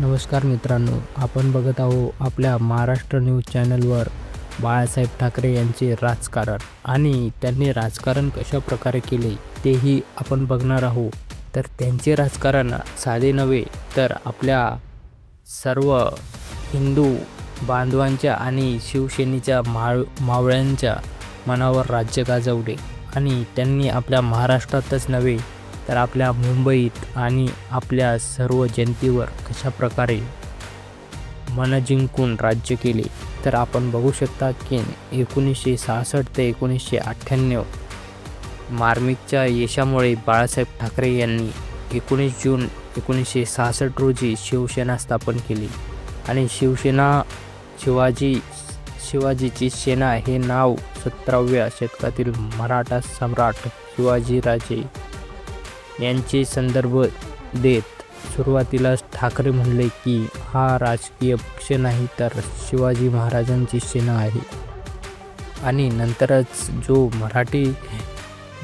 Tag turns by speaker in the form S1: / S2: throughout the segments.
S1: नमस्कार मित्रांनो आपण बघत आहो आपल्या महाराष्ट्र न्यूज चॅनलवर बाळासाहेब ठाकरे यांचे राजकारण आणि त्यांनी राजकारण कशा प्रकारे केले तेही आपण बघणार आहोत तर त्यांचे राजकारण साधे नव्हे तर आपल्या सर्व हिंदू बांधवांच्या आणि शिवसेनेच्या माळ मावळ्यांच्या मनावर राज्य गाजवले आणि त्यांनी आपल्या महाराष्ट्रातच नव्हे तर आपल्या मुंबईत आणि आपल्या सर्व जनतेवर कशा प्रकारे मन जिंकून राज्य केले तर आपण बघू शकता की एकोणीसशे सहासष्ट ते एकोणीसशे अठ्ठ्याण्णव मार्मिकच्या यशामुळे बाळासाहेब ठाकरे यांनी एकोणीस जून एकोणीसशे सहासष्ट रोजी शिवसेना स्थापन केली. आणि शिवसेना शिवाजी शिवाजीची सेना हे नाव सतराव्या शतकातील मराठा सम्राट शिवाजीराजे यांचे संदर्भ देत सुरुवातीलाच ठाकरे म्हणले की हा राजकीय पक्ष नाही तर शिवाजी महाराजांची सेना आहे. आणि नंतरच जो मराठी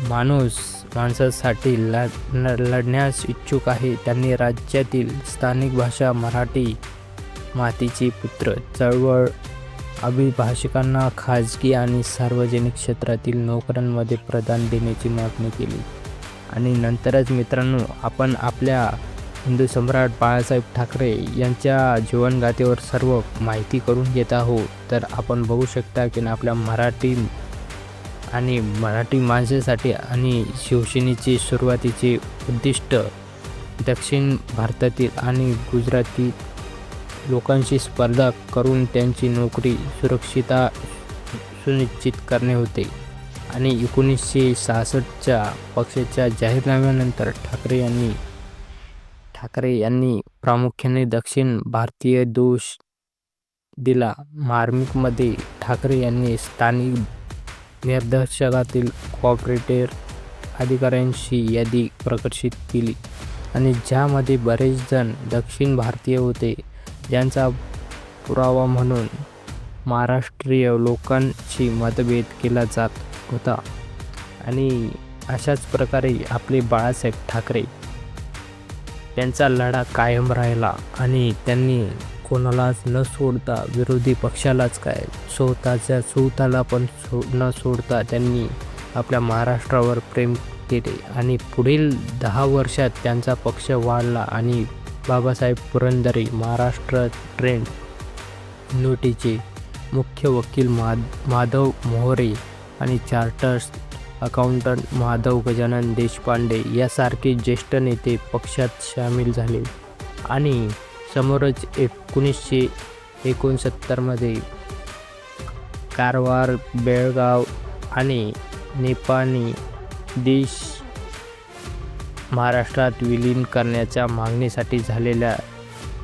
S1: माणूस माणसासाठी लढ लढण्यास इच्छुक आहे त्यांनी राज्यातील स्थानिक भाषा मराठी मातीचे पुत्र चळवळ अभिभाषकांना खाजगी आणि सार्वजनिक क्षेत्रातील नोकऱ्यांमध्ये प्रदान देण्याची मागणी केली. आणि नंतरच मित्रांनो आपण आपल्या हिंदू सम्राट बाळासाहेब ठाकरे यांच्या जीवनगाथेवर सर्व माहिती करून घेत आहोत. तर आपण बघू शकता की आपल्या मराठी आणि मराठी माणसासाठी आणि शिवसेनेचे सुरुवातीचे उद्दिष्ट दक्षिण भारतातील आणि गुजराती लोकांशी स्पर्धा करून त्यांची नोकरी सुरक्षिता सुनिश्चित करणे होते. आणि एकोणीसशे सहासष्टच्या पक्षाच्या जाहीरनाम्यानंतर ठाकरे यांनी ठाकरे यांनी प्रामुख्याने दक्षिण भारतीय दोष दिला. मार्मिकमध्ये ठाकरे यांनी स्थानिक निर्देशकातील कॉपरेटर अधिकाऱ्यांची यादी प्रकाशित केली आणि ज्यामध्ये बरेच जण दक्षिण भारतीय होते ज्यांचा पुरावा म्हणून महाराष्ट्रीय लोकांशी मतभेद केला जात होता. आणि अशाच प्रकारे आपले बाळासाहेब ठाकरे त्यांचा लढा कायम राहिला आणि त्यांनी कोणालाच न सोडता विरोधी पक्षालाच काय स्वतःच्या स्वतःला पण सो न सोडता त्यांनी आपल्या महाराष्ट्रावर प्रेम केले आणि पुढील दहा वर्षात त्यांचा पक्ष वाढला आणि बाबासाहेब पुरंदरे महाराष्ट्र ट्रेंड नोटीचे मुख्य वकील मा माधव मोहरे आणि चार्टर्स अकाउंटंट माधव गजानन देशपांडे यासारखे ज्येष्ठ नेते पक्षात सामील झाले. आणि समोरच एकोणीसशे एकोणसत्तरमध्ये कारवार बेळगाव आणि नेपाळी देश महाराष्ट्रात विलीन करण्याच्या मागणीसाठी झालेल्या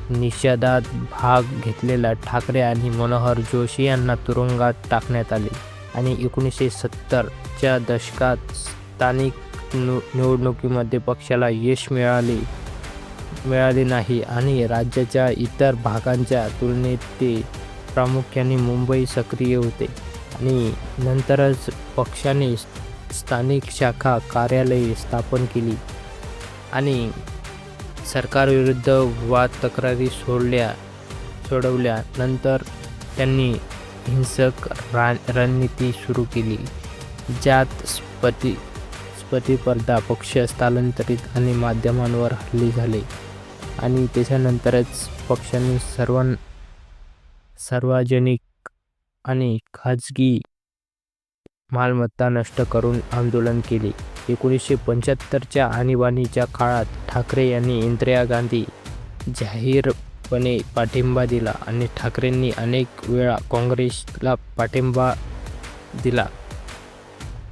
S1: निषेधात भाग घेतलेला ठाकरे आणि मनोहर जोशी यांना तुरुंगात टाकण्यात आले. आणि एकोणीसशे सत्तरच्या दशकात स्थानिक नु निवडणुकीमध्ये पक्षाला यश मिळाले मिळाले नाही आणि राज्याच्या इतर भागांच्या तुलनेत ते प्रामुख्याने मुंबई सक्रिय होते. आणि नंतरच पक्षाने स्थानिक शाखा कार्यालये स्थापन केली आणि सरकारविरुद्ध वाद तक्रारी सोडल्या सोडवल्या. नंतर त्यांनी हिंसक रा रणनीती सुरू केली ज्यात स्पती स्पर्धा पक्ष स्थलांतरित आणि माध्यमांवर हल्ले झाले. आणि त्याच्यानंतरच पक्षाने सर्व सार्वजनिक आणि खाजगी मालमत्ता नष्ट करून आंदोलन केले. एकोणीसशे पंच्याहत्तरच्या आणीबाणीच्या काळात ठाकरे यांनी इंदिरा गांधी जाहीर पणे पाठिंबा दिला आणि ठाकरेंनी अनेक वेळा काँग्रेसला पाठिंबा दिला.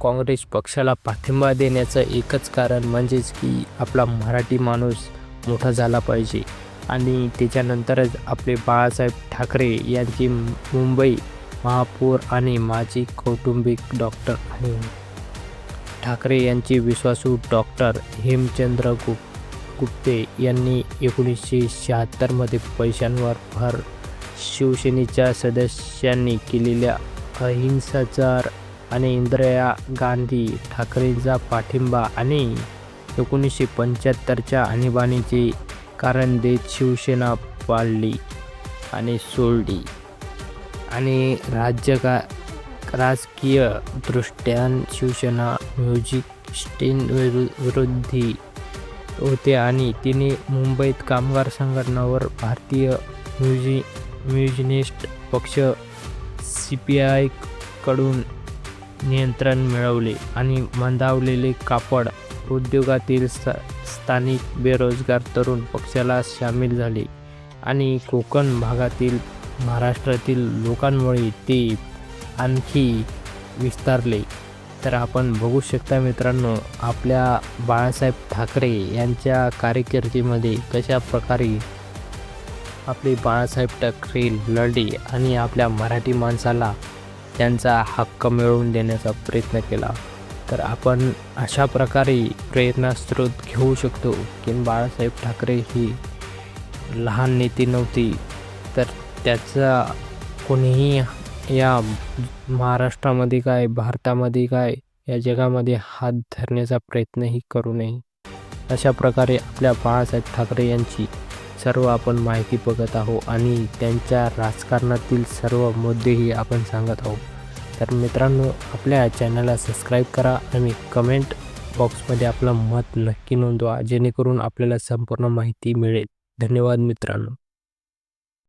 S1: काँग्रेस पक्षाला पाठिंबा देण्याचं एकच कारण म्हणजेच की आपला मराठी माणूस मोठा झाला पाहिजे. आणि त्याच्यानंतरच आपले बाळासाहेब ठाकरे यांची मुंबई महापौर आणि माजी कौटुंबिक डॉक्टर आणि ठाकरे यांचे विश्वासू डॉक्टर हेमचंद्र गुप्त गुप्ते यांनी एकोणीसशे शहात्तरमध्ये पैशांवर भर शिवसेनेच्या सदस्यांनी केलेल्या अहिंसाचार आणि इंदिरा गांधी ठाकरेंचा पाठिंबा आणि एकोणीसशे पंच्याहत्तरच्या आणीबाणीचे कारण देत शिवसेना पाळली आणि सोडली. आणि राज्य का राजकीय दृष्ट्या शिवसेना म्युझिक स्टेन विरु विरोधी होते आणि तिने मुंबईत कामगार संघटनावर भारतीय म्युझि म्युझिनिस्ट पक्ष सी पी आयकडून नियंत्रण मिळवले आणि मंदावलेले कापड उद्योगातील स्था स्थानिक बेरोजगार तरुण पक्षाला सामील झाले आणि कोकण भागातील महाराष्ट्रातील लोकांमुळे ते आणखी विस्तारले. तर आपण बघू शकता मित्रांनो आपल्या बाळासाहेब ठाकरे यांच्या कारकिर्दीमध्ये कशा प्रकारे आपले बाळासाहेब ठाकरे लढले आणि आपल्या मराठी माणसाला त्यांचा हक्क मिळवून देण्याचा प्रयत्न केला. तर आपण अशा प्रकारे प्रेरणास्रोत घेऊ शकतो की बाळासाहेब ठाकरे ही लहान नेते नव्हती तर त्याचा कोणीही या महाराष्ट्रामध्ये काय भारतामध्ये काय या जगामध्ये हात धरण्याचा प्रयत्नही करू नये. अशा प्रकारे आपल्या बाळासाहेब ठाकरे यांची सर्व आपण माहिती बघत आहोत आणि त्यांच्या राजकारणातील सर्व मुद्देही आपण सांगत आहोत. तर मित्रांनो आपल्या चॅनलला सबस्क्राईब करा आणि कमेंट बॉक्समध्ये आपलं मत नक्की नोंदवा जेणेकरून आपल्याला संपूर्ण माहिती मिळेल. धन्यवाद मित्रांनो.